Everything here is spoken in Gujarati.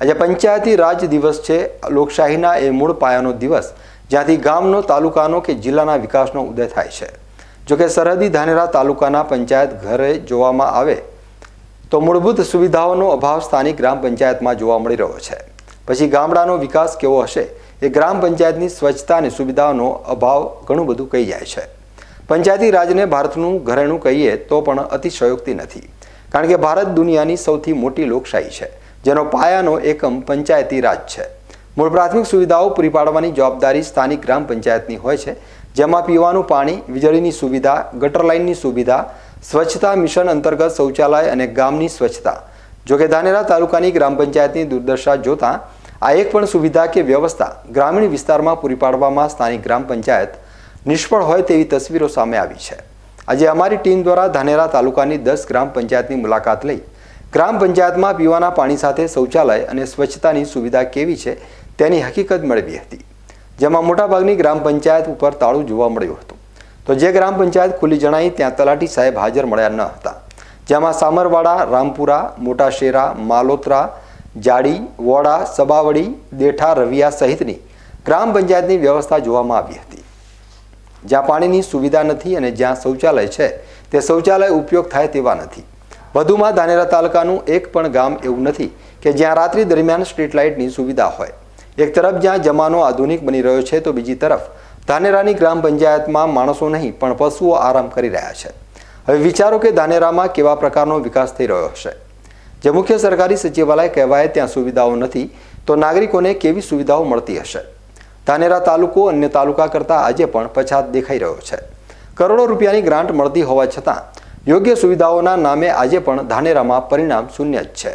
આજે પંચાયતી રાજ દિવસ છે. લોકશાહીના એ મૂળ પાયાનો દિવસ, જ્યાંથી ગામનો, તાલુકાનો કે જિલ્લાના વિકાસનો ઉદય થાય છે. જોકે સરહદી ધાનેરા તાલુકાના પંચાયત ઘરે જોવામાં આવે, તો મૂળભૂત સુવિધાઓનો અભાવ સ્થાનિક ગ્રામ પંચાયતમાં જોવા મળી રહ્યો છે. પછી ગામડાનો વિકાસ કેવો હશે, એ ગ્રામ પંચાયતની સ્વચ્છતા અને સુવિધાઓનો અભાવ ઘણું બધું કહી જાય છે. પંચાયતી રાજને ભારતનું ઘરેણું કહીએ તો પણ અતિશયોક્તિ નથી, કારણ કે ભારત દુનિયાની સૌથી મોટી લોકશાહી છે. જેનો પાયાનો એકમ પંચાયતી રાજ છે. મૂળ પ્રાથમિક સુવિધાઓ પૂરી પાડવાની જવાબદારી સ્થાનિક ગ્રામ પંચાયતની હોય છે, જેમાં પીવાનું પાણી, વીજળીની સુવિધા, ગટર લાઇનની સુવિધા, સ્વચ્છતા મિશન અંતર્ગત શૌચાલય અને ગામની સ્વચ્છતા. જોકે ધાનેરા તાલુકાની ગ્રામ પંચાયતની દુર્દશા જોતા આ એક પણ સુવિધા કે વ્યવસ્થા ગ્રામીણ વિસ્તારમાં પૂરી પાડવામાં સ્થાનિક ગ્રામ પંચાયત નિષ્ફળ હોય તેવી તસવીરો સામે આવી છે. આજે અમારી ટીમ દ્વારા ધાનેરા તાલુકાની દસ ગ્રામ પંચાયતની મુલાકાત લઈ ગ્રામ પંચાયતમાં પીવાના પાણી સાથે શૌચાલય અને સ્વચ્છતાની સુવિધા કેવી છે તેની હકીકત મેળવી હતી. જેમાં મોટાભાગની ગ્રામ પંચાયત ઉપર તાળું જોવા મળ્યું હતું. તો જે ગ્રામ પંચાયત ખુલ્લી જણાઈ ત્યાં તલાટી સાહેબ હાજર મળ્યા ન હતા. જેમાં સામરવાડા, રામપુરા, મોટાશેરા, માલોત્રા, જાડી, વોડા, સબાવડી, દેઠા, રવિયા સહિતની ગ્રામ પંચાયતની વ્યવસ્થા જોવામાં આવી હતી. જ્યાં પાણીની સુવિધા નથી અને જ્યાં શૌચાલય છે, તે શૌચાલય ઉપયોગ થાય તેવા નથી. વધુમાં ધાનેરા તાલુકાનું એક પણ ગામ એવું નથી કે જ્યાં રાત્રિ દરમિયાન સ્ટ્રીટ લાઇટની સુવિધા હોય. એક તરફ જ્યાં જમાનો આધુનિક બની રહ્યો છે તો બીજી તરફ ધાનેરાની ગ્રામ પંચાયતમાં માણસો નહીં, પણ પશુઓ આરામ કરી રહ્યા છે. હવે વિચારો કે ધાનેરામાં કેવા પ્રકારનો વિકાસ થઈ રહ્યો હશે? જે મુખ્ય સરકારી સચિવાલય કહેવાય ત્યાં સુવિધાઓ નથી, તો નાગરિકોને કેવી સુવિધાઓ મળતી હશે? ધાનેરા તાલુકો અન્ય તાલુકા કરતાં આજે પણ પછાત દેખાઈ રહ્યો છે. કરોડો રૂપિયાની ગ્રાન્ટ મળતી હોવા છતાં યોગ્ય સુવિધાઓના નામે આજે પણ ધાનેરામાં પરિણામ શૂન્ય જ છે.